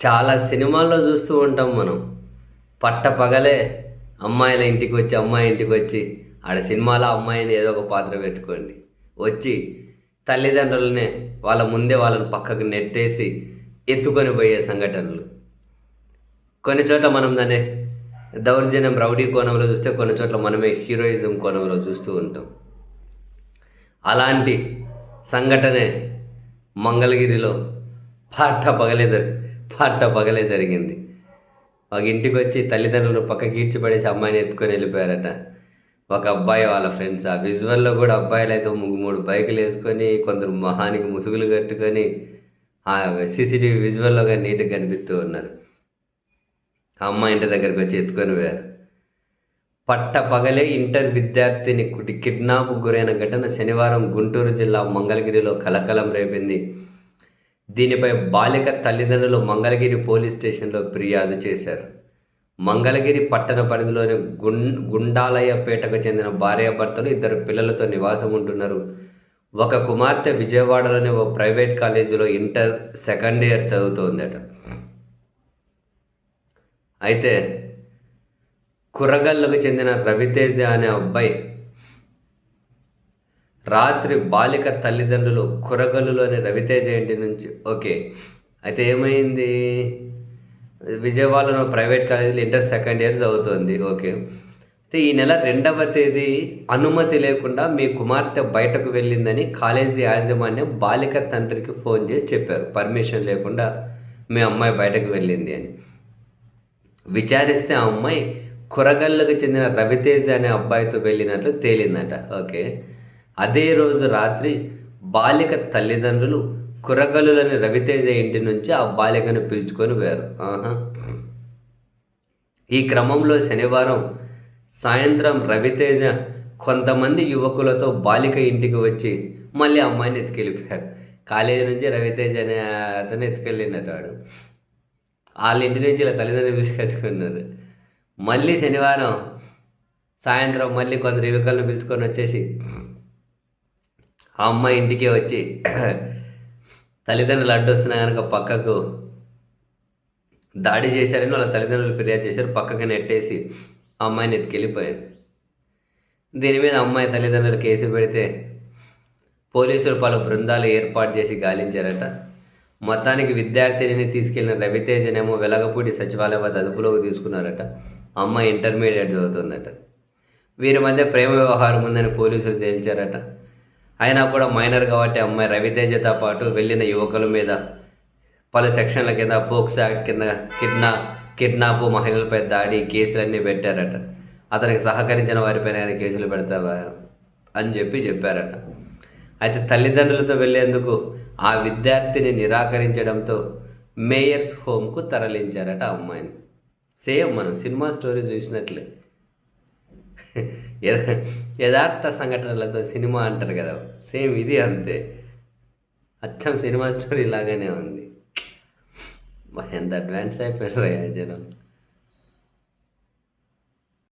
చాలా సినిమాల్లో చూస్తూ ఉంటాం మనం. పట్ట పగలే అమ్మాయిల ఇంటికి వచ్చి అమ్మాయి ఇంటికి వచ్చి ఆడ సినిమాలో అమ్మాయిని ఏదో ఒక పాత్ర పెట్టుకోండి. వచ్చి తల్లిదండ్రులనే వాళ్ళ ముందే వాళ్ళని పక్కకు నెట్టేసి ఎత్తుకొని పోయే సంఘటనలు. కొన్ని చోట్ల మనం దాన్ని దౌర్జన్యం రౌడీ కోణంలో చూస్తే కొన్ని చోట్ల మనమే హీరోయిజం కోణంలో చూస్తూ ఉంటాం. అలాంటి సంఘటనే మంగళగిరిలో పాట పగలే పట్ట పాట పగలే జరిగింది. ఒక ఇంటికి వచ్చి తల్లిదండ్రులు పక్కకి ఈడ్చిపడేసి అమ్మాయిని ఎత్తుకొని వెళ్ళిపోయారట. ఒక అబ్బాయి వాళ్ళ ఫ్రెండ్స్. ఆ విజువల్లో కూడా అబ్బాయిలు అయితే ముగ్గు మూడు బైకులు వేసుకొని కొందరు మొహానికి ముసుగులు కట్టుకొని ఆ సీసీటీవీ విజువల్లో కానీ నీట్గా కనిపిస్తూ ఉన్నారు. ఆ అమ్మాయి ఇంటి దగ్గరికి వచ్చి ఎత్తుకొని పోయారు. పట్ట పగలే ఇంటర్ విద్యార్థిని కుటి కిడ్నాప్ గురైన ఘటన శనివారం గుంటూరు జిల్లా మంగళగిరిలో కలకలం రేపింది. దీనిపై బాలిక తల్లిదండ్రులు మంగళగిరి పోలీస్ స్టేషన్లో ఫిర్యాదు చేశారు. మంగళగిరి పట్టణ పరిధిలోని గుం గుండాలయ్యపేటకు చెందిన భార్యాభర్తలు ఇద్దరు పిల్లలతో నివాసం ఉంటున్నారు. ఒక కుమార్తె విజయవాడలోని ఓ ప్రైవేట్ కాలేజీలో ఇంటర్ సెకండ్ ఇయర్ చదువుతోందట. అయితే కురగల్లకు చెందిన రవితేజ అనే అబ్బాయి రాత్రి బాలిక తల్లిదండ్రులు కురగలులోని రవితేజ ఇంటి నుంచి. ఓకే. అయితే ఏమైంది? విజయవాడలో ప్రైవేట్ కాలేజీలో ఇంటర్ సెకండ్ ఇయర్ చదువుతుంది. ఓకే. అయితే ఈ నెల రెండవ తేదీ అనుమతి లేకుండా మీ కుమార్తె బయటకు వెళ్ళిందని కాలేజీ యాజమాన్యం బాలిక తండ్రికి ఫోన్ చేసి చెప్పారు. పర్మిషన్ లేకుండా మీ అమ్మాయి బయటకు వెళ్ళింది అని. విచారిస్తే ఆ అమ్మాయి కురగల్లకు చెందిన రవితేజ అనే అబ్బాయితో వెళ్ళినట్లు తేలిందట. ఓకే. అదే రోజు రాత్రి బాలిక తల్లిదండ్రులు కురగలులని రవితేజ ఇంటి నుంచి ఆ బాలికను పిలుచుకొని పోయారు. ఆహా. ఈ క్రమంలో శనివారం సాయంత్రం రవితేజ కొంతమంది యువకులతో బాలిక ఇంటికి వచ్చి మళ్ళీ అమ్మాయిని ఎత్తుకెళ్ళిపోయారు. కాలేజీ నుంచి రవితేజ అనే అతను ఎత్తుకెళ్ళినట్టు వాడు. వాళ్ళ ఇంటి నుంచి ఇలా తల్లిదండ్రులు పిలుచుకొచ్చుకున్నారు మళ్ళీ శనివారం సాయంత్రం మళ్ళీ కొందరు యువకులను పిలుచుకొని వచ్చేసి ఆ అమ్మాయి ఇంటికే వచ్చి తల్లిదండ్రులు అడ్డొస్తున్నా కనుక పక్కకు దాడి చేశారని వాళ్ళ తల్లిదండ్రులు ఫిర్యాదు చేశారు. పక్కకి నెట్టేసి ఆ అమ్మాయిని ఎత్తుకెళ్ళిపోయారు దీని మీద అమ్మాయి తల్లిదండ్రులు కేసు పెడితే పోలీసులు పలు బృందాలు ఏర్పాటు చేసి గాలించారట. మొత్తానికి విద్యార్థిని తీసుకెళ్ళిన రవితేజనేమో వెలగపూడి సచివాలయం వద్ద అదుపులోకి తీసుకున్నారట. అమ్మాయి ఇంటర్మీడియట్ చదువుతుందట. వీరి మధ్య ప్రేమ వ్యవహారం ఉందని పోలీసులు తేల్చారట. అయినా కూడా మైనర్ కాబట్టి అమ్మాయి రవితేజతో పాటు వెళ్ళిన యువకుల మీద పలు సెక్షన్ల కింద పోక్స్ యాక్ట్ కింద కిడ్నా కిడ్నాప్ మహిళలపై దాడి కేసులన్నీ పెట్టారట. అతనికి సహకరించిన వారిపైన ఆయన కేసులు పెడతావా అని చెప్పి చెప్పారట. అయితే తల్లిదండ్రులతో వెళ్ళేందుకు ఆ విద్యార్థిని నిరాకరించడంతో మేయర్స్ హోమ్కు తరలించారట ఆ అమ్మాయిని. సేమ్ మనం సినిమా స్టోరీ చూసినట్లే. యథార్థ సంఘటనలతో సినిమా అంటారు కదా సేమ్ ఇది అంతే. అచ్చం సినిమా స్టోరీ లాగానే ఉంది. ఎంత అడ్వాన్స్ అయిపోయారు జనం.